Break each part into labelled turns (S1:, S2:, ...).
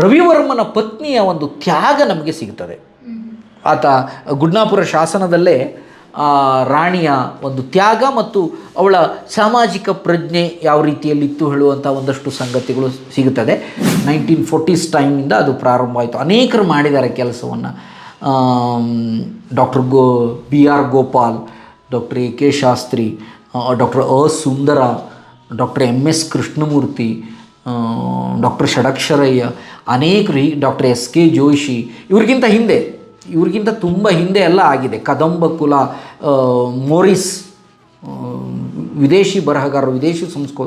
S1: ರವಿವರ್ಮನ ಪತ್ನಿಯ ಒಂದು ತ್ಯಾಗ ನಮಗೆ ಸಿಗ್ತದೆ. ಆತ ಗುಡ್ನಾಪುರ ಶಾಸನದಲ್ಲೇ ರಾಣಿಯ ಒಂದು ತ್ಯಾಗ ಮತ್ತು ಅವಳ ಸಾಮಾಜಿಕ ಪ್ರಜ್ಞೆ ಯಾವ ರೀತಿಯಲ್ಲಿತ್ತು ಹೇಳುವಂಥ ಒಂದಷ್ಟು ಸಂಗತಿಗಳು ಸಿಗುತ್ತದೆ. ನೈನ್ಟೀನ್ ಫೋರ್ಟೀಸ್ ಟೈಮಿಂದ ಅದು ಪ್ರಾರಂಭ ಆಯಿತು ಅನೇಕರು ಮಾಡಿದ್ದಾರೆ ಕೆಲಸವನ್ನು. Doctor go, B R Gopal, doctor A K Shastri doctor a Sundara, doctor M S Krishnamurthy doctor Shadaksharayya ಅನೇಕರು ಈ ಡಾಕ್ಟರ್ ಎಸ್ ಕೆ ಜೋಶಿ ಇವ್ರಿಗಿಂತ ಹಿಂದೆ ಇವ್ರಿಗಿಂತ ತುಂಬ ಹಿಂದೆ ಎಲ್ಲ ಆಗಿದೆ. ಕದಂಬ ಕುಲ ಮೋರಿಸ್ ವಿದೇಶಿ ಬರಹಗಾರರು ವಿದೇಶಿ ಸಂಸ್ಕೋ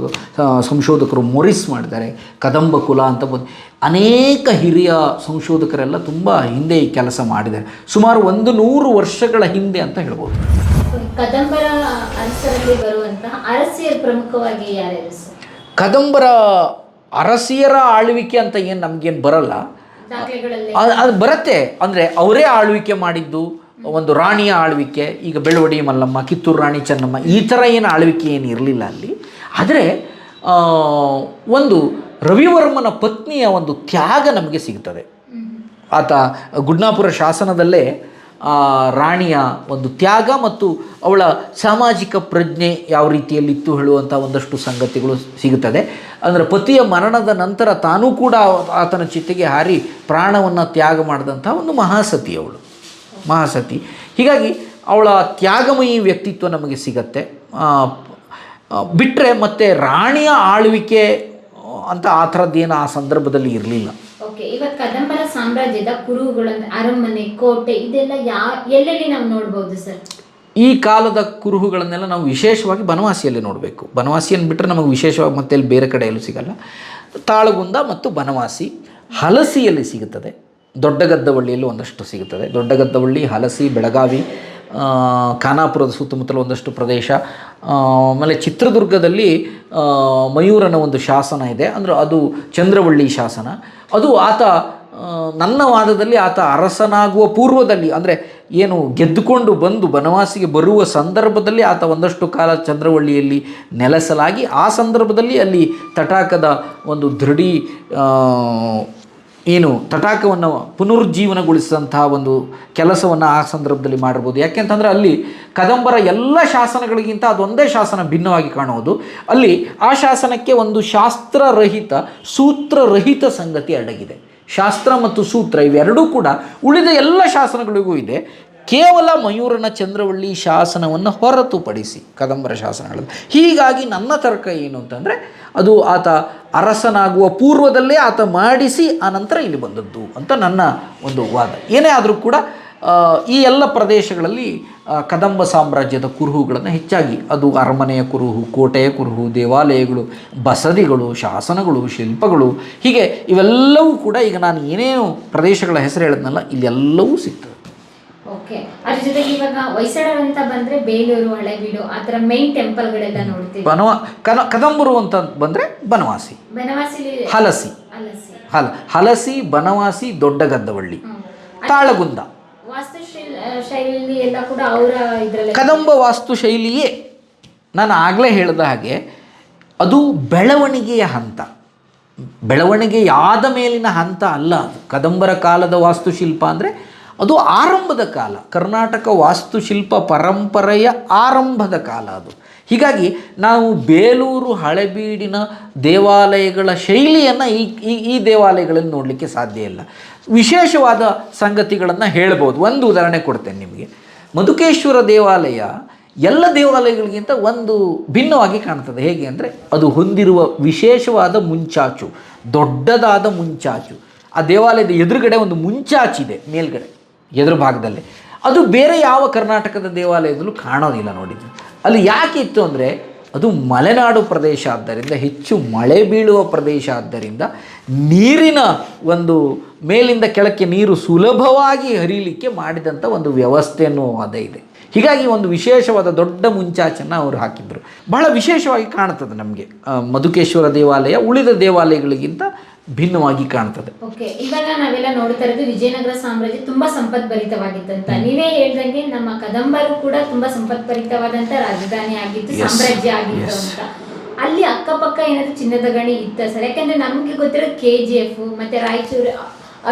S1: ಸಂಶೋಧಕರು ಮೊರಿಸ್ ಮಾಡಿದ್ದಾರೆ. ಕದಂಬ ಕುಲ ಅಂತ ಬಂದು ಅನೇಕ ಹಿರಿಯ ಸಂಶೋಧಕರೆಲ್ಲ ತುಂಬ ಹಿಂದೆ ಈ ಕೆಲಸ ಮಾಡಿದ್ದಾರೆ. ಸುಮಾರು ಒಂದು ನೂರು ವರ್ಷಗಳ ಹಿಂದೆ ಅಂತ ಹೇಳ್ಬೋದು.
S2: ಕದಂಬರ ಬರುವಂತಹ ಪ್ರಮುಖವಾಗಿ
S1: ಕದಂಬರ ಅರಸಿಯರ ಆಳ್ವಿಕೆ ಅಂತ ಏನು ನಮಗೇನು ಬರಲ್ಲ. ಅದು ಬರುತ್ತೆ. ಅಂದರೆ ಅವರೇ ಆಳ್ವಿಕೆ ಮಾಡಿದ್ದು ಒಂದು ರಾಣಿಯ ಆಳ್ವಿಕೆ ಈಗ ಬೆಳವಡಿ ಮಲ್ಲಮ್ಮ ಕಿತ್ತೂರು ರಾಣಿ ಚೆನ್ನಮ್ಮ ಈ ಥರ ಏನು ಆಳ್ವಿಕೆ ಏನು ಇರಲಿಲ್ಲ ಅಲ್ಲಿ. ಆದರೆ ಒಂದು ರವಿವರ್ಮನ ಪತ್ನಿಯ ಒಂದು ತ್ಯಾಗ ನಮಗೆ ಸಿಗ್ತದೆ. ಆತ ಗುಡ್ನಾಪುರ ಶಾಸನದಲ್ಲೇ ರಾಣಿಯ ಒಂದು ತ್ಯಾಗ ಮತ್ತು ಅವಳ ಸಾಮಾಜಿಕ ಪ್ರಜ್ಞೆ ಯಾವ ರೀತಿಯಲ್ಲಿತ್ತು ಹೇಳುವಂಥ ಒಂದಷ್ಟು ಸಂಗತಿಗಳು ಸಿಗುತ್ತದೆ. ಅಂದರೆ ಪತಿಯ ಮರಣದ ನಂತರ ತಾನೂ ಕೂಡ ಆತನ ಚಿತೆಗೆ ಹಾರಿ ಪ್ರಾಣವನ್ನು ತ್ಯಾಗ ಮಾಡಿದಂಥ ಒಂದು ಮಹಾಸತಿ ಅವಳು. ಮಹಾಸತಿ. ಹೀಗಾಗಿ ಅವಳ ತ್ಯಾಗಮಯಿ ವ್ಯಕ್ತಿತ್ವ ನಮಗೆ ಸಿಗತ್ತೆ. ಬಿಟ್ಟರೆ ಮತ್ತು ರಾಣಿಯ ಆಳ್ವಿಕೆ ಅಂತ ಆ ಥರದ್ದೇನು ಆ ಸಂದರ್ಭದಲ್ಲಿ ಇರಲಿಲ್ಲ.
S2: ಸಾಮ್ರಾಜ್ಯದ ಕುರುಹುಗಳು ಅರಮನೆ, ಕೋಟೆ ಇದೆಲ್ಲ ಯಾ, ಎಲ್ಲೆಲ್ಲಿ ನಾವು ನೋಡ್ಬೋದು ಸರ್?
S1: ಈ ಕಾಲದ ಕುರುಹುಗಳನ್ನೆಲ್ಲ ನಾವು ವಿಶೇಷವಾಗಿ ಬನವಾಸಿಯಲ್ಲಿ ನೋಡಬೇಕು. ಬನವಾಸಿಯನ್ನು ಬಿಟ್ಟರೆ ನಮಗೆ ವಿಶೇಷವಾಗಿ ಮತ್ತೆ ಇಲ್ಲಿ ಬೇರೆ ಕಡೆ ಎಲ್ಲೂ ಸಿಗಲ್ಲ. ತಾಳಗುಂದ ಮತ್ತು ಬನವಾಸಿ ಹಲಸಿಯಲ್ಲಿ ಸಿಗುತ್ತದೆ. ದೊಡ್ಡಗದ್ದವಳ್ಳಿಯಲ್ಲಿ ಒಂದಷ್ಟು ಸಿಗುತ್ತದೆ. ದೊಡ್ಡಗದ್ದವಳ್ಳಿ, ಹಲಸಿ, ಬೆಳಗಾವಿ ಖಾನಾಪುರದ ಸುತ್ತಮುತ್ತಲ ಒಂದಷ್ಟು ಪ್ರದೇಶ. ಆಮೇಲೆ ಚಿತ್ರದುರ್ಗದಲ್ಲಿ ಮಯೂರನ ಒಂದು ಶಾಸನ ಇದೆ. ಅಂದರೆ ಅದು ಚಂದ್ರವಳ್ಳಿ ಶಾಸನ. ಅದು ಆತ ನನ್ನ ವಾದದಲ್ಲಿ ಆತ ಅರಸನಾಗುವ ಪೂರ್ವದಲ್ಲಿ, ಅಂದರೆ ಏನು ಗೆದ್ದುಕೊಂಡು ಬಂದು ಬನವಾಸಿಗೆ ಬರುವ ಸಂದರ್ಭದಲ್ಲಿ ಆತ ಒಂದಷ್ಟು ಕಾಲ ಚಂದ್ರವಳ್ಳಿಯಲ್ಲಿ ನೆಲೆಸಲಾಗಿ, ಆ ಸಂದರ್ಭದಲ್ಲಿ ಅಲ್ಲಿ ತಟಾಕದ ಒಂದು ದೃಢಿ ಏನು ತಟಾಕವನ್ನು ಪುನರುಜ್ಜೀವನಗೊಳಿಸಿದಂತಹ ಒಂದು ಕೆಲಸವನ್ನು ಆ ಸಂದರ್ಭದಲ್ಲಿ ಮಾಡಿರ್ಬೋದು ಯಾಕೆಂತಂದರೆ ಅಲ್ಲಿ ಕದಂಬರ ಎಲ್ಲ ಶಾಸನಗಳಿಗಿಂತ ಅದೊಂದೇ ಶಾಸನ ಭಿನ್ನವಾಗಿ ಕಾಣುವುದು. ಅಲ್ಲಿ ಆ ಶಾಸನಕ್ಕೆ ಒಂದು ಶಾಸ್ತ್ರರಹಿತ, ಸೂತ್ರರಹಿತ ಸಂಗತಿ ಅಡಗಿದೆ. ಶಾಸ್ತ್ರ ಮತ್ತು ಸೂತ್ರ ಇವೆರಡೂ ಕೂಡ ಉಳಿದ ಎಲ್ಲ ಶಾಸನಗಳಿಗೂ ಇದೆ. ಕೇವಲ ಮಯೂರನ ಚಂದ್ರವಳ್ಳಿ ಶಾಸನವನ್ನು ಹೊರತುಪಡಿಸಿ ಕದಂಬರ ಶಾಸನಗಳನ್ನು ಹೀಗಾಗಿ ನನ್ನ ತರ್ಕ ಏನು ಅಂತಂದರೆ, ಅದು ಆತ ಅರಸನಾಗುವ ಪೂರ್ವದಲ್ಲೇ ಆತ ಮಾಡಿಸಿ ಆನಂತರ ಇಲ್ಲಿ ಬಂದದ್ದು ಅಂತ ನನ್ನ ಒಂದು ವಾದ. ಏನೇ ಆದರೂ ಕೂಡ ಈ ಎಲ್ಲ ಪ್ರದೇಶಗಳಲ್ಲಿ ಕದಂಬ ಸಾಮ್ರಾಜ್ಯದ ಕುರುಹುಗಳನ್ನು ಹೆಚ್ಚಾಗಿ ಅದು ಅರಮನೆಯ ಕುರುಹು ಕೋಟೆಯ ಕುರುಹು ದೇವಾಲಯಗಳು ಬಸದಿಗಳು ಶಾಸನಗಳು ಶಿಲ್ಪಗಳು ಹೀಗೆ ಇವೆಲ್ಲವೂ ಕೂಡ ಈಗ ನಾನು ಏನೇನು ಪ್ರದೇಶಗಳ ಹೆಸರು ಹೇಳಿದ್ನಲ್ಲ ಇಲ್ಲೆಲ್ಲವೂ ಸಿಗ್ತದೆ.
S2: ಓಕೆ ಅದ್ರ ಜೊತೆಗೆ ಇವಾಗ ಹೊಯ್ಸಳರು ಅಂತ ಬಂದ್ರೆ ಬೇಲೂರು ಹಳೆಬೀಡು ಆ ಥರ ಮೈನ್ ಟೆಂಪಲ್ಗಳೆಲ್ಲ ನೋಡ್ತೀವಿ.
S1: ಬನವ ಕನ ಕದಂಬರು ಅಂತ ಬಂದರೆ ಬನವಾಸಿ.
S2: ಬನವಾಸಿ
S1: ಹಲಸಿ. ಹಲ ಹಲಸಿ ಬನವಾಸಿ ದೊಡ್ಡ
S2: ಗದ್ದವಳ್ಳಿ
S1: ತಾಳಗುಂದ.
S2: ಶೈಲಿ ವಾಸ್ತು ಶೈಲಿಯೇ
S1: ಕದಂಬ ನಾನು ಆಗಲೇ ಹೇಳಿದ ಹಾಗೆ ಅದು ಬೆಳವಣಿಗೆಯ ಹಂತ. ಬೆಳವಣಿಗೆಯಾದ ಮೇಲಿನ ಹಂತ ಅಲ್ಲ ಅದು. ಕದಂಬರ ಕಾಲದ ವಾಸ್ತುಶಿಲ್ಪ ಅಂದರೆ ಅದು ಆರಂಭದ ಕಾಲ. ಕರ್ನಾಟಕ ವಾಸ್ತುಶಿಲ್ಪ ಪರಂಪರೆಯ ಆರಂಭದ ಕಾಲ ಅದು. ಹೀಗಾಗಿ ನಾವು ಬೇಲೂರು ಹಳೆಬೀಡಿನ ದೇವಾಲಯಗಳ ಶೈಲಿಯನ್ನು ಈ, ಈ- ದೇವಾಲಯಗಳನ್ನು ನೋಡಲಿಕ್ಕೆ ಸಾಧ್ಯ ಇಲ್ಲ. ವಿಶೇಷವಾದ ಸಂಗತಿಗಳನ್ನು ಹೇಳ್ಬೋದು. ಒಂದು ಉದಾಹರಣೆ ಕೊಡ್ತೇನೆ ನಿಮಗೆ. ಮಧುಕೇಶ್ವರ ದೇವಾಲಯ ಎಲ್ಲ ದೇವಾಲಯಗಳಿಗಿಂತ ಒಂದು ಭಿನ್ನವಾಗಿ ಕಾಣ್ತದೆ. ಹೇಗೆ ಅಂದರೆ ಅದು ಹೊಂದಿರುವ ವಿಶೇಷವಾದ ಮುಂಚಾಚು, ದೊಡ್ಡದಾದ ಮುಂಚಾಚು. ಆ ದೇವಾಲಯದ ಎದುರುಗಡೆ ಒಂದು ಮುಂಚಾಚಿದೆ ಮೇಲ್ಗಡೆ. ಎದುರು ಭಾಗದಲ್ಲಿ. ಅದು ಬೇರೆ ಯಾವ ಕರ್ನಾಟಕದ ದೇವಾಲಯದಲ್ಲೂ ಕಾಣೋದಿಲ್ಲ ನೋಡಿದ್ದು ಅಲ್ಲಿ ಯಾಕೆ ಇತ್ತು ಅಂದರೆ, ಅದು ಮಲೆನಾಡು ಪ್ರದೇಶ ಆದ್ದರಿಂದ, ಹೆಚ್ಚು ಮಳೆ ಬೀಳುವ ಪ್ರದೇಶ ಆದ್ದರಿಂದ, ನೀರಿನ ಒಂದು ಮೇಲಿಂದ ಕೆಳಕ್ಕೆ ನೀರು ಸುಲಭವಾಗಿ ಹರಿಲಿಕ್ಕೆ ಮಾಡಿದಂಥ ಒಂದು ವ್ಯವಸ್ಥೆಯನ್ನು ಅದೇ ಇದೆ. ಹೀಗಾಗಿ ಒಂದು ವಿಶೇಷವಾದ ದೊಡ್ಡ ಮುಂಚಾಚನ್ನು ಅವರು ಹಾಕಿದ್ರು. ಬಹಳ ವಿಶೇಷವಾಗಿ ಕಾಣ್ತದೆ ನಮಗೆ. ಮಧುಕೇಶ್ವರ ದೇವಾಲಯ ಉಳಿದ ದೇವಾಲಯಗಳಿಗಿಂತ ಭಿನ್ನವಾಗಿ ಕಾಣ್ತದೆ.
S2: ಓಕೆ ಇವಾಗ ನಾವೆಲ್ಲ ನೋಡ್ತಾ ಇರೋದು ವಿಜಯನಗರ ಸಾಮ್ರಾಜ್ಯ ತುಂಬಾ ಸಂಪದ್ಭರಿತವಾಗಿತ್ತಂತ ನೀವೇ ಹೇಳ್ದಂಗೆ ನಮ್ಮ ಕದಂಬರು ಕೂಡ ತುಂಬಾ ಸಂಪದ್ಭರಿತವಾದಂತ ರಾಜಧಾನಿ ಆಗಿತ್ತು ಸಾಮ್ರಾಜ್ಯ ಆಗಿತ್ತು ಅಂತ. ಅಲ್ಲಿ ಅಕ್ಕಪಕ್ಕ ಏನಾದ್ರು ಚಿನ್ನದ ಗಣಿ ಇತ್ತ ಸರ್? ಯಾಕಂದ್ರೆ ನಮ್ಗೆ ಗೊತ್ತಿರೋ ಕೆ ಜಿ ಎಫ್ ಮತ್ತೆ ರಾಯಚೂರು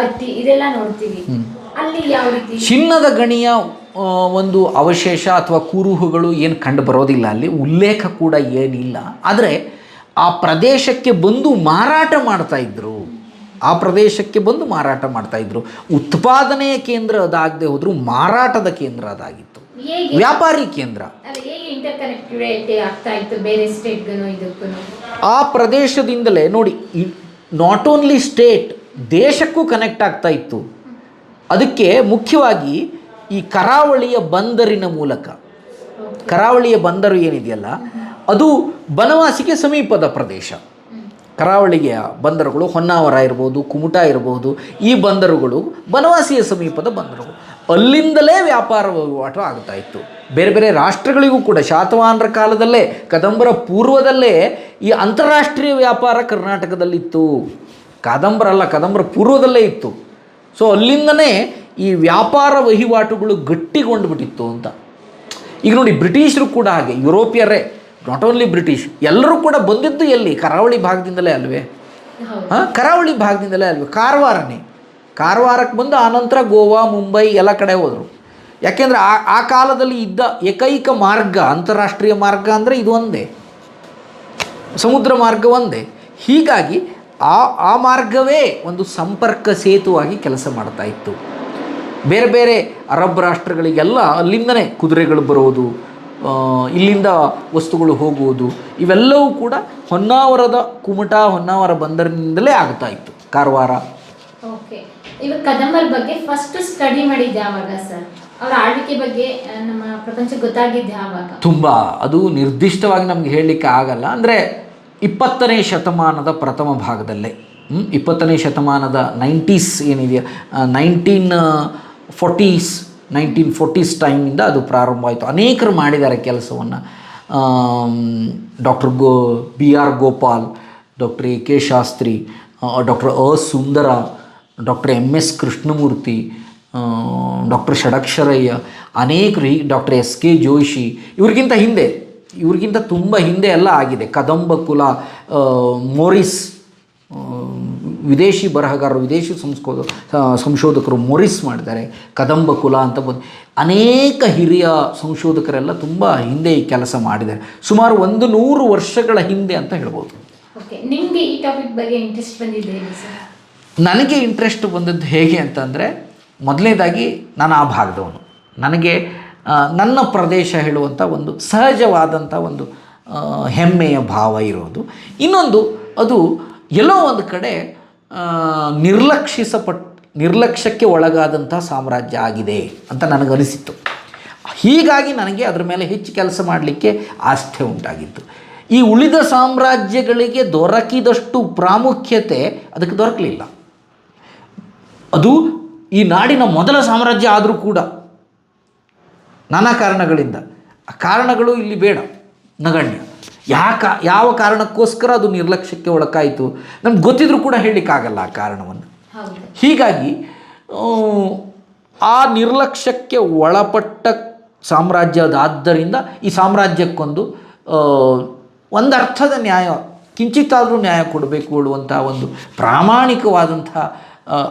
S2: ಅರ್ತಿ ಇದೆಲ್ಲ ನೋಡ್ತೀವಿ. ಅಲ್ಲಿ ಯಾವ ರೀತಿ?
S1: ಚಿನ್ನದ ಗಣಿಯ ಒಂದು ಅವಶೇಷ ಅಥವಾ ಕುರುಹುಗಳು ಏನು ಕಂಡು ಬರೋದಿಲ್ಲ ಅಲ್ಲಿ ಉಲ್ಲೇಖ ಕೂಡ ಏನಿಲ್ಲ. ಆದರೆ ಆ ಪ್ರದೇಶಕ್ಕೆ ಬಂದು ಮಾರಾಟ ಮಾಡ್ತಾ ಇದ್ದರು ಆ ಪ್ರದೇಶಕ್ಕೆ ಬಂದು ಮಾರಾಟ ಮಾಡ್ತಾ ಇದ್ರು. ಉತ್ಪಾದನೆಯ ಕೇಂದ್ರ ಅದಾಗದೆ ಹೋದ್ರು ಮಾರಾಟದ ಕೇಂದ್ರ ಅದಾಗಿತ್ತು. ವ್ಯಾಪಾರಿ ಕೇಂದ್ರ. ಆ ಪ್ರದೇಶದಿಂದಲೇ ನೋಡಿ ನಾಟ್ ಓನ್ಲಿ ಸ್ಟೇಟ್ ದೇಶಕ್ಕೂ ಕನೆಕ್ಟ್ ಆಗ್ತಾ ಇತ್ತು. ಅದಕ್ಕೆ ಮುಖ್ಯವಾಗಿ ಈ ಕರಾವಳಿಯ ಬಂದರಿನ ಮೂಲಕ. ಕರಾವಳಿಯ ಬಂದರು ಏನಿದೆಯಲ್ಲ ಅದು ಬನವಾಸಿಗೆ ಸಮೀಪದ ಪ್ರದೇಶ. ಕರಾವಳಿಯ ಬಂದರುಗಳು ಹೊನ್ನಾವರ ಇರ್ಬೋದು, ಕುಮಟಾ ಇರ್ಬೋದು, ಈ ಬಂದರುಗಳು ಬನವಾಸಿಯ ಸಮೀಪದ ಬಂದರುಗಳು. ಅಲ್ಲಿಂದಲೇ ವ್ಯಾಪಾರ ವಹಿವಾಟು ಆಗ್ತಾ ಇತ್ತು. ಬೇರೆ ಬೇರೆ ರಾಷ್ಟ್ರಗಳಿಗೂ ಕೂಡ ಶಾತವಾಹನರ ಕಾಲದಲ್ಲೇ, ಕದಂಬರ ಪೂರ್ವದಲ್ಲೇ ಈ ಅಂತಾರಾಷ್ಟ್ರೀಯ ವ್ಯಾಪಾರ ಕರ್ನಾಟಕದಲ್ಲಿತ್ತು. ಕಾದಂಬರ ಅಲ್ಲ, ಕದಂಬರ ಪೂರ್ವದಲ್ಲೇ ಇತ್ತು. ಸೊ ಅಲ್ಲಿಂದನೇ ಈ ವ್ಯಾಪಾರ ವಹಿವಾಟುಗಳು ಗಟ್ಟಿಗೊಂಡು ಬಿಟ್ಟಿತ್ತು ಅಂತ. ಈಗ ನೋಡಿ, ಬ್ರಿಟಿಷರು ಕೂಡ ಹಾಗೆ, ಯುರೋಪಿಯರೇ ನಾಟ್ ಓನ್ಲಿ ಬ್ರಿಟಿಷ್ ಎಲ್ಲರೂ ಕೂಡ ಬಂದಿದ್ದು ಎಲ್ಲಿ? ಕರಾವಳಿ ಭಾಗದಿಂದಲೇ ಅಲ್ವೇ? ಹಾಂ? ಕರಾವಳಿ ಭಾಗದಿಂದಲೇ ಅಲ್ವೇ? ಕಾರವಾರನೇ. ಕಾರವಾರಕ್ಕೆ ಬಂದು ಆನಂತರ ಗೋವಾ ಮುಂಬೈ ಎಲ್ಲ ಕಡೆ ಹೋದರು. ಯಾಕೆಂದರೆ ಆ ಆ ಕಾಲದಲ್ಲಿ ಇದ್ದ ಏಕೈಕ ಮಾರ್ಗ ಅಂತಾರಾಷ್ಟ್ರೀಯ ಮಾರ್ಗ ಅಂದರೆ ಇದು ಒಂದೇ. ಸಮುದ್ರ ಮಾರ್ಗ ಒಂದೇ. ಹೀಗಾಗಿ ಆ ಆ ಮಾರ್ಗವೇ ಒಂದು ಸಂಪರ್ಕ ಸೇತುವಾಗಿ ಕೆಲಸ ಮಾಡ್ತಾ ಇತ್ತು. ಬೇರೆ ಬೇರೆ ಅರಬ್ ರಾಷ್ಟ್ರಗಳಿಗೆಲ್ಲ ಅಲ್ಲಿಂದನೇ ಕುದುರೆಗಳು ಬರೋದು ಇಲ್ಲಿಂದ ವಸ್ತುಗಳು ಹೋಗುವುದು ಇವೆಲ್ಲವೂ ಕೂಡ ಹೊನ್ನಾವರದ ಕುಮಟಾ ಹೊನ್ನಾವರ ಬಂದರಿನಿಂದಲೇ ಆಗ್ತಾ ಇತ್ತು. ಕಾರವಾರ.
S2: ಇವಾಗ ಕದಂಬರ್ ಬಗ್ಗೆ ಫಸ್ಟ್ ಸ್ಟಡಿ ಮಾಡಿದ್ದೆ ಯಾವಾಗ ಸರ್ ಅವರ ಆಳ್ವಿಕೆ ಬಗ್ಗೆ ನಮ್ಮ ಪ್ರಪಂಚ ಗೊತ್ತಾಗಿದ್ದೆ ಯಾವಾಗ
S1: ತುಂಬ. ಅದು ನಿರ್ದಿಷ್ಟವಾಗಿ ನಮ್ಗೆ ಹೇಳಲಿಕ್ಕೆ ಆಗಲ್ಲ. ಅಂದರೆ ಇಪ್ಪತ್ತನೇ ಶತಮಾನದ ಪ್ರಥಮ ಭಾಗದಲ್ಲೇ. ಹ್ಮ್? ಇಪ್ಪತ್ತನೇ ಶತಮಾನದ ನೈಂಟೀಸ್ ಏನಿದೆಯಾ? ನೈನ್ಟೀನ್ ಫೋರ್ಟೀಸ್ ನೈನ್ಟೀನ್ ಫೋರ್ಟೀಸ್ ಟೈಮಿಂದ ಅದು ಪ್ರಾರಂಭ ಆಯಿತು ಅನೇಕರು ಮಾಡಿದ್ದಾರೆ ಕೆಲಸವನ್ನು. Doctor go, B R Gopal, doctor A K Shastri doctor a Sundara, doctor M S Krishnamurthy doctor Shadaksharayya, ಅನೇಕರು ಈ ಡಾಕ್ಟರ್ ಎಸ್ ಕೆ ಜೋಶಿ, ಇವ್ರಿಗಿಂತ ಹಿಂದೆ, ಇವ್ರಿಗಿಂತ ತುಂಬ ಹಿಂದೆ ಎಲ್ಲ ಆಗಿದೆ. ಕದಂಬ ಕುಲ ಮೋರಿಸ್ ವಿದೇಶಿ ಬರಹಗಾರರು ವಿದೇಶಿ ಸಂಸ್ಕೋ ಸಂಶೋಧಕರು ಮೊರಿಸ್ ಮಾಡಿದ್ದಾರೆ. ಕದಂಬ ಕುಲ ಅಂತ ಬಂದು ಅನೇಕ ಹಿರಿಯ ಸಂಶೋಧಕರೆಲ್ಲ ತುಂಬ ಹಿಂದೆ ಈ ಕೆಲಸ ಮಾಡಿದ್ದಾರೆ. ಸುಮಾರು ಒಂದು ನೂರು ವರ್ಷಗಳ ಹಿಂದೆ ಅಂತ ಹೇಳ್ಬೋದು.
S2: ನಿಮಗೆ ಈ ಟಾಪಿಕ್ ಬಗ್ಗೆ ಇಂಟ್ರೆಸ್ಟ್ ಬಂದಿದೆ
S1: ನನಗೆ ಇಂಟ್ರೆಸ್ಟ್ ಬಂದದ್ದು ಹೇಗೆ ಅಂತಂದರೆ ಮೊದಲನೇದಾಗಿ ನಾನು ಆ ಭಾಗದವನು. ನನಗೆ ನನ್ನ ಪ್ರದೇಶ ಹೇಳುವಂಥ ಒಂದು ಸಹಜವಾದಂಥ ಒಂದು ಹೆಮ್ಮೆಯ ಭಾವ ಇರೋದು. ಇನ್ನೊಂದು ಅದು ಎಲ್ಲೋ ಒಂದು ಕಡೆ ನಿರ್ಲಕ್ಷಿಸಪಟ್, ನಿರ್ಲಕ್ಷ್ಯಕ್ಕೆ ಒಳಗಾದಂಥ ಸಾಮ್ರಾಜ್ಯ ಆಗಿದೆ ಅಂತ ನನಗನಿಸಿತ್ತು. ಹೀಗಾಗಿ ನನಗೆ ಅದರ ಮೇಲೆ ಹೆಚ್ಚು ಕೆಲಸ ಮಾಡಲಿಕ್ಕೆ ಆಸ್ಥೆ ಉಂಟಾಗಿತ್ತು. ಈ ಉಳಿದ ಸಾಮ್ರಾಜ್ಯಗಳಿಗೆ ದೊರಕಿದಷ್ಟು ಪ್ರಾಮುಖ್ಯತೆ ಅದಕ್ಕೆ ದೊರಕಲಿಲ್ಲ. ಅದು ಈ ನಾಡಿನ ಮೊದಲ ಸಾಮ್ರಾಜ್ಯ ಆದರೂ ಕೂಡ ನಾನಾ ಕಾರಣಗಳಿಂದ. ಆ ಕಾರಣಗಳು ಇಲ್ಲಿ ಬೇಡ, ನಗಣ್ಯ. ಯಾಕ ಯಾವ ಕಾರಣಕ್ಕೋಸ್ಕರ ಅದು ನಿರ್ಲಕ್ಷ್ಯಕ್ಕೆ ಒಳಕಾಯಿತು? ನಮ್ಗೆ ಗೊತ್ತಿದ್ರೂ ಕೂಡ ಹೇಳಲಿಕ್ಕಾಗಲ್ಲ ಆ ಕಾರಣವನ್ನು. ಹೀಗಾಗಿ ಆ, ನಿರ್ಲಕ್ಷ್ಯಕ್ಕೆ ಒಳಪಟ್ಟ ಸಾಮ್ರಾಜ್ಯದಾದ್ದರಿಂದ ಈ ಸಾಮ್ರಾಜ್ಯಕ್ಕೊಂದು ಒಂದು ಅರ್ಥದ ನ್ಯಾಯ ಕಿಂಚಿತ್ತಾದರೂ ನ್ಯಾಯ ಕೊಡಬೇಕು ಹೇಳುವಂಥ ಒಂದು ಪ್ರಾಮಾಣಿಕವಾದಂಥ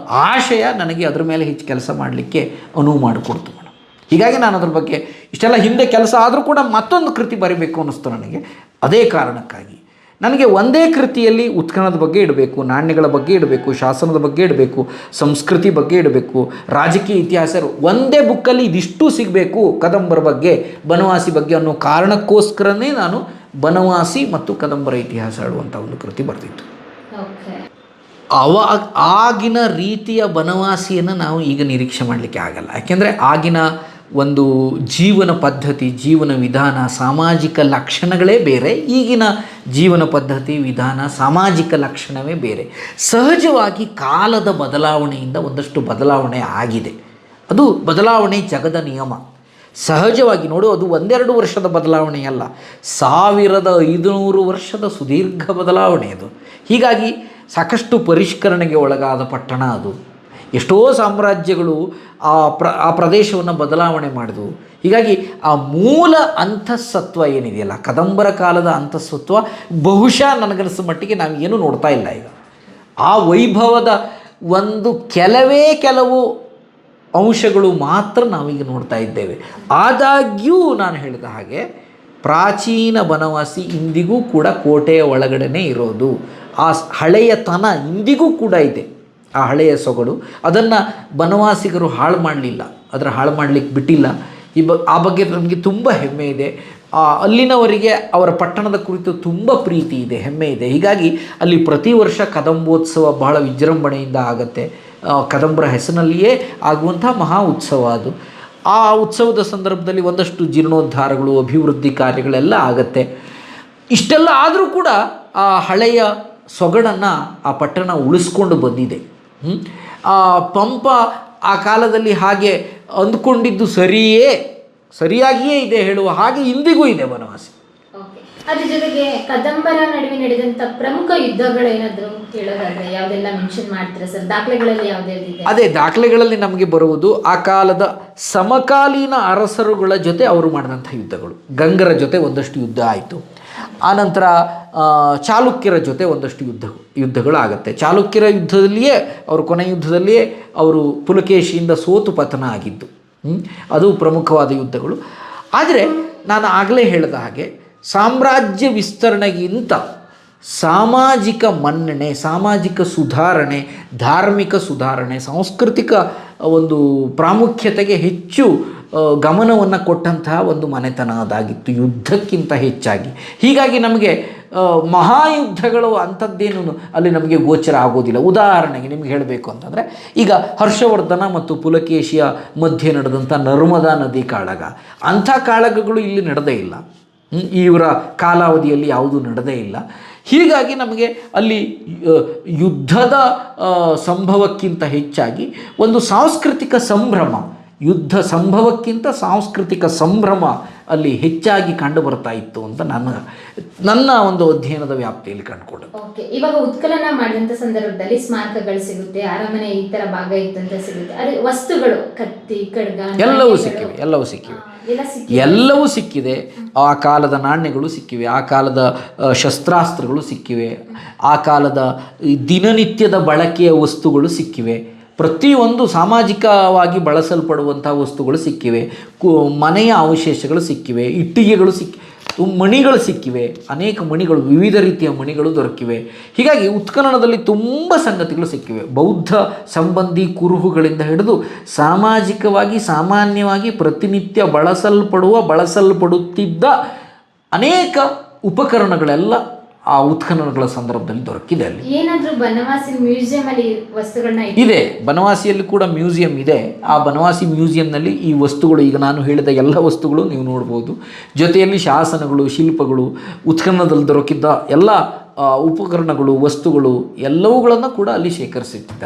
S1: ಆಶಯ ನನಗೆ ಅದರ ಮೇಲೆ ಹೆಚ್ಚು ಕೆಲಸ ಮಾಡಲಿಕ್ಕೆ ಅನುವು ಮಾಡಿಕೊಡ್ತು. ಹೀಗಾಗಿ ನಾನು ಅದ್ರ ಬಗ್ಗೆ ಇಷ್ಟೆಲ್ಲ ಹಿಂದೆ ಕೆಲಸ ಆದರೂ ಕೂಡ ಮತ್ತೊಂದು ಕೃತಿ ಬರೀಬೇಕು ಅನ್ನಿಸ್ತು ನನಗೆ. ಅದೇ ಕಾರಣಕ್ಕಾಗಿ. ನನಗೆ ಒಂದೇ ಕೃತಿಯಲ್ಲಿ ಉತ್ಖನದ ಬಗ್ಗೆ ಇಡಬೇಕು ನಾಣ್ಯಗಳ ಬಗ್ಗೆ ಇಡಬೇಕು ಶಾಸನದ ಬಗ್ಗೆ ಇಡಬೇಕು ಸಂಸ್ಕೃತಿ ಬಗ್ಗೆ ಇಡಬೇಕು ರಾಜಕೀಯ ಇತಿಹಾಸ ಒಂದೇ ಬುಕ್ಕಲ್ಲಿ ಇದಿಷ್ಟು ಸಿಗಬೇಕು ಕದಂಬರ ಬಗ್ಗೆ ಬನವಾಸಿ ಬಗ್ಗೆ ಅನ್ನೋ ಕಾರಣಕ್ಕೋಸ್ಕರನೇ ನಾನು ಬನವಾಸಿ ಮತ್ತು ಕದಂಬರ ಇತಿಹಾಸ ಆಡುವಂಥ ಒಂದು ಕೃತಿ
S2: ಬರ್ತಿತ್ತು
S1: ಅವ ಆಗಿನ ರೀತಿಯ ಬನವಾಸಿಯನ್ನು ನಾವು ಈಗ ನಿರೀಕ್ಷೆ ಮಾಡಲಿಕ್ಕೆ ಆಗಲ್ಲ. ಯಾಕೆಂದರೆ ಆಗಿನ ಒಂದು ಜೀವನ ಪದ್ಧತಿ, ಜೀವನ ವಿಧಾನ, ಸಾಮಾಜಿಕ ಲಕ್ಷಣಗಳೇ ಬೇರೆ. ಈಗಿನ ಜೀವನ ಪದ್ಧತಿ, ವಿಧಾನ, ಸಾಮಾಜಿಕ ಲಕ್ಷಣವೇ ಬೇರೆ. ಸಹಜವಾಗಿ ಕಾಲದ ಬದಲಾವಣೆಯಿಂದ ಒಂದಷ್ಟು ಬದಲಾವಣೆ ಆಗಿದೆ. ಅದು ಬದಲಾವಣೆ ಜಗದ ನಿಯಮ. ಸಹಜವಾಗಿ ನೋಡು, ಅದು ಒಂದೆರಡು ವರ್ಷದ ಬದಲಾವಣೆಯಲ್ಲ ಸಾವಿರದ ಐದುನೂರು ವರ್ಷದ ಸುದೀರ್ಘ ಬದಲಾವಣೆ ಅದು. ಹೀಗಾಗಿ ಸಾಕಷ್ಟು ಪರಿಷ್ಕರಣೆಗೆ ಒಳಗಾದ ಪಟ್ಟಣ ಅದು. ಎಷ್ಟೋ ಸಾಮ್ರಾಜ್ಯಗಳು ಆ ಪ್ರ, ಆ ಪ್ರದೇಶವನ್ನು ಬದಲಾವಣೆ ಮಾಡಿದವು. ಹೀಗಾಗಿ ಆ ಮೂಲ ಅಂತಃಸತ್ವ ಏನಿದೆಯಲ್ಲ, ಕದಂಬರ ಕಾಲದ ಅಂತಃಸತ್ವ ಬಹುಶಃ ನನಗನಿಸೋ ಮಟ್ಟಿಗೆ ನಾವು ಏನೂ ನೋಡ್ತಾ ಇಲ್ಲ ಈಗ. ಆ ವೈಭವದ ಒಂದು ಕೆಲವೇ ಕೆಲವು ಅಂಶಗಳು ಮಾತ್ರ ನಾವೀಗ ನೋಡ್ತಾ ಇದ್ದೇವೆ. ಆದಾಗ್ಯೂ ನಾನು ಹೇಳಿದ ಹಾಗೆ ಪ್ರಾಚೀನ ಬನವಾಸಿ ಇಂದಿಗೂ ಕೂಡ ಕೋಟೆಯ ಒಳಗಡೆನೇ ಇರೋದು. ಆ ಹಳೆಯತನ ಇಂದಿಗೂ ಕೂಡ ಇದೆ. ಆ ಹಳೆಯ ಸೊಗಡು, ಅದನ್ನು ಬನವಾಸಿಗರು ಹಾಳು ಮಾಡಲಿಲ್ಲ ಅದರ ಹಾಳು ಮಾಡಲಿಕ್ಕೆ ಬಿಟ್ಟಿಲ್ಲ. ಈ ಬ, ಆ ಬಗ್ಗೆ ನಮಗೆ ತುಂಬ ಹೆಮ್ಮೆ ಇದೆ. ಅಲ್ಲಿನವರಿಗೆ ಅವರ ಪಟ್ಟಣದ ಕುರಿತು ತುಂಬ ಪ್ರೀತಿ ಇದೆ, ಹೆಮ್ಮೆ ಇದೆ. ಹೀಗಾಗಿ ಅಲ್ಲಿ ಪ್ರತಿ ವರ್ಷ ಕದಂಬೋತ್ಸವ ಬಹಳ ವಿಜೃಂಭಣೆಯಿಂದ ಆಗತ್ತೆ. ಕದಂಬರ ಹೆಸರಿನಲ್ಲಿಯೇ ಆಗುವಂಥ ಮಹಾ ಉತ್ಸವ ಅದು. ಆ ಉತ್ಸವದ ಸಂದರ್ಭದಲ್ಲಿ ಒಂದಷ್ಟು ಜೀರ್ಣೋದ್ಧಾರಗಳು, ಅಭಿವೃದ್ಧಿ ಕಾರ್ಯಗಳೆಲ್ಲ ಆಗತ್ತೆ. ಇಷ್ಟೆಲ್ಲ ಆದರೂ ಕೂಡ ಆ ಹಳೆಯ ಸೊಗಡನ್ನು ಆ ಪಟ್ಟಣ ಉಳಿಸ್ಕೊಂಡು ಬಂದಿದೆ. ಪಂಪ ಆ ಕಾಲದಲ್ಲಿ ಹಾಗೆ ಅಂದ್ಕೊಂಡಿದ್ದು ಸರಿಯೇ? ಸರಿಯಾಗಿಯೇ ಇದೆ ಹೇಳುವ ಹಾಗೆ ಇಂದಿಗೂ ಇದೆ
S2: ವನವಾಸಿ. ಅದ್ರ ಜೊತೆಗೆ ಕದಂಬರ ನಡುವೆ ನಡೆದಂತ ಪ್ರಮುಖ ಯುದ್ಧಗಳು ಏನಾದ್ರು ಹೇಳೋದಾದ್ರೆ ಯಾವ್ದೆಲ್ಲ ಮೆನ್ಷನ್ ಮಾಡ್ತಾರೆ ಸರ್? ದಾಖಲೆಗಳಲ್ಲಿ ಯಾವ್ದ್ಯಾವ್ದಿದೆ
S1: ಅದೇ ದಾಖಲೆಗಳಲ್ಲಿ ನಮಗೆ ಬರುವುದು ಆ ಕಾಲದ ಸಮಕಾಲೀನ ಅರಸರುಗಳ ಜೊತೆ ಅವರು ಮಾಡಿದಂಥ ಯುದ್ಧಗಳು. ಗಂಗರ ಜೊತೆ ಒಂದಷ್ಟು ಯುದ್ಧ ಆಯಿತು. ಆನಂತರ ಚಾಲುಕ್ಯರ ಜೊತೆ ಒಂದಷ್ಟು ಯುದ್ಧ ಯುದ್ಧಗಳು ಆಗುತ್ತೆ ಚಾಲುಕ್ಯರ ಯುದ್ಧದಲ್ಲಿಯೇ, ಅವರು ಕೊನೆ ಯುದ್ಧದಲ್ಲಿಯೇ ಅವರು ಪುಲಕೇಶಿಯಿಂದ ಸೋತು ಪತನ ಆಗಿದ್ದು ಅದು ಪ್ರಮುಖವಾದ ಯುದ್ಧಗಳು. ಆದರೆ, ನಾನು ಆಗಲೇ ಹೇಳಿದ ಹಾಗೆ, ಸಾಮ್ರಾಜ್ಯ ವಿಸ್ತರಣೆಗಿಂತ ಸಾಮಾಜಿಕ ಮನ್ನಣೆ, ಸಾಮಾಜಿಕ ಸುಧಾರಣೆ, ಧಾರ್ಮಿಕ ಸುಧಾರಣೆ, ಸಾಂಸ್ಕೃತಿಕ ಒಂದು ಪ್ರಾಮುಖ್ಯತೆಗೆ ಹೆಚ್ಚು ಗಮನವನ್ನು ಕೊಟ್ಟಂತಹ ಒಂದು ಮನೆತನ ಅದಾಗಿತ್ತು ಯುದ್ಧಕ್ಕಿಂತ ಹೆಚ್ಚಾಗಿ. ಹೀಗಾಗಿ ನಮಗೆ ಮಹಾಯುದ್ಧಗಳು ಅಂಥದ್ದೇನು ಅಲ್ಲಿ ನಮಗೆ ಗೋಚರ ಆಗೋದಿಲ್ಲ. ಉದಾಹರಣೆಗೆ ನಿಮ್ಗೆ ಹೇಳಬೇಕು ಅಂತಂದರೆ, ಈಗ ಹರ್ಷವರ್ಧನ ಮತ್ತು ಪುಲಕೇಶಿಯ ಮಧ್ಯೆ ನಡೆದಂಥ ನರ್ಮದಾ ನದಿ ಕಾಳಗ. ಅಂಥ ಕಾಳಗಗಳು ಇಲ್ಲಿ ನಡೆದೇ ಇಲ್ಲ. ಇವರ ಕಾಲಾವಧಿಯಲ್ಲಿ ಯಾವುದೂ ನಡೆದೇ ಇಲ್ಲ. ಹೀಗಾಗಿ ನಮಗೆ ಅಲ್ಲಿ ಯುದ್ಧದ ಸಂಭವಕ್ಕಿಂತ ಹೆಚ್ಚಾಗಿ ಒಂದು ಸಾಂಸ್ಕೃತಿಕ ಸಂಭ್ರಮ ಯುದ್ಧ ಸಂಭವಕ್ಕಿಂತ ಸಾಂಸ್ಕೃತಿಕ ಸಂಭ್ರಮ ಅಲ್ಲಿ ಹೆಚ್ಚಾಗಿ ಕಂಡು ಬರ್ತಾ ಇತ್ತು ಅಂತ ನನ್ನ ನನ್ನ ಒಂದು ಅಧ್ಯಯನದ ವ್ಯಾಪ್ತಿಯಲ್ಲಿ ಕಂಡುಕೊಂಡೆ
S2: ಓಕೆ ಇವಾಗ ಉತ್ಕಲನ ಮಾಡಿದಂತ ಸಂದರ್ಭದಲ್ಲಿ ಸ್ಮಾರಕಗಳು ಸಿಗುತ್ತೆ ಅರಮನೆ ಈ ತರ ಭಾಗ ಇದ್ದಂತ ಸಿಗುತ್ತೆ. ಅದೇ ವಸ್ತುಗಳು ಕತ್ತಿ ಖಡ್ಗ
S1: ಎಲ್ಲವೂ ಸಿಕ್ಕಿವೆ ಎಲ್ಲವೂ ಸಿಕ್ಕಿವೆ.
S2: ಎಲ್ಲ
S1: ಎಲ್ಲವೂ ಸಿಕ್ಕಿದೆ. ಆ ಕಾಲದ ನಾಣ್ಯಗಳು ಸಿಕ್ಕಿವೆ ಆ ಕಾಲದ ಶಸ್ತ್ರಾಸ್ತ್ರಗಳು ಸಿಕ್ಕಿವೆ ಆ ಕಾಲದ ದಿನನಿತ್ಯದ ಬಳಕೆಯ ವಸ್ತುಗಳು ಸಿಕ್ಕಿವೆ. ಪ್ರತಿಯೊಂದು ಸಾಮಾಜಿಕವಾಗಿ ಬಳಸಲ್ಪಡುವಂಥ ವಸ್ತುಗಳು ಸಿಕ್ಕಿವೆ. ಕು, ಮನೆಯ ಅವಶೇಷಗಳು ಸಿಕ್ಕಿವೆ, ಇಟ್ಟಿಗೆಗಳು ಸಿಕ್ಕಿ ಮಣಿಗಳು ಸಿಕ್ಕಿವೆ. ಅನೇಕ ಮಣಿಗಳು, ವಿವಿಧ ರೀತಿಯ ಮಣಿಗಳು ದೊರಕಿವೆ. ಹೀಗಾಗಿ ಉತ್ಖನನದಲ್ಲಿ ತುಂಬ ಸಂಗತಿಗಳು ಸಿಕ್ಕಿವೆ. ಬೌದ್ಧ ಸಂಬಂಧಿ ಕುರುಹುಗಳಿಂದ ಹಿಡಿದು ಸಾಮಾಜಿಕವಾಗಿ, ಸಾಮಾನ್ಯವಾಗಿ ಪ್ರತಿನಿತ್ಯ ಬಳಸಲ್ಪಡುವ, ಬಳಸಲ್ಪಡುತ್ತಿದ್ದ ಅನೇಕ ಉಪಕರಣಗಳೆಲ್ಲ ಆ ಉತ್ಖನನಗಳ ಸಂದರ್ಭದಲ್ಲಿ ದೊರಕಿದೆ ಅಲ್ಲಿ.
S2: ಏನಾದರೂ ಬನವಾಸಿ ಮ್ಯೂಸಿಯಂ ಅಲ್ಲಿ ವಸ್ತುಗಳನ್ನ
S1: ಇದೆ. ಬನವಾಸಿಯಲ್ಲಿ ಕೂಡ ಮ್ಯೂಸಿಯಂ ಇದೆ. ಆ ಬನವಾಸಿ ಮ್ಯೂಸಿಯಂನಲ್ಲಿ ಈ ವಸ್ತುಗಳು ಈಗ ನಾನು ಹೇಳಿದ ಎಲ್ಲ ವಸ್ತುಗಳು ನೀವು ನೋಡ್ಬೋದು. ಜೊತೆಯಲ್ಲಿ ಶಾಸನಗಳು ಶಿಲ್ಪಗಳು ಉತ್ಖನನದಲ್ಲಿ ದೊರಕಿದ್ದ ಎಲ್ಲ ಉಪಕರಣಗಳು ವಸ್ತುಗಳು ಎಲ್ಲವುಗಳನ್ನು ಕೂಡ ಅಲ್ಲಿ ಶೇಖರಿಸಿಟ್ಟಿದ್ದಾರೆ.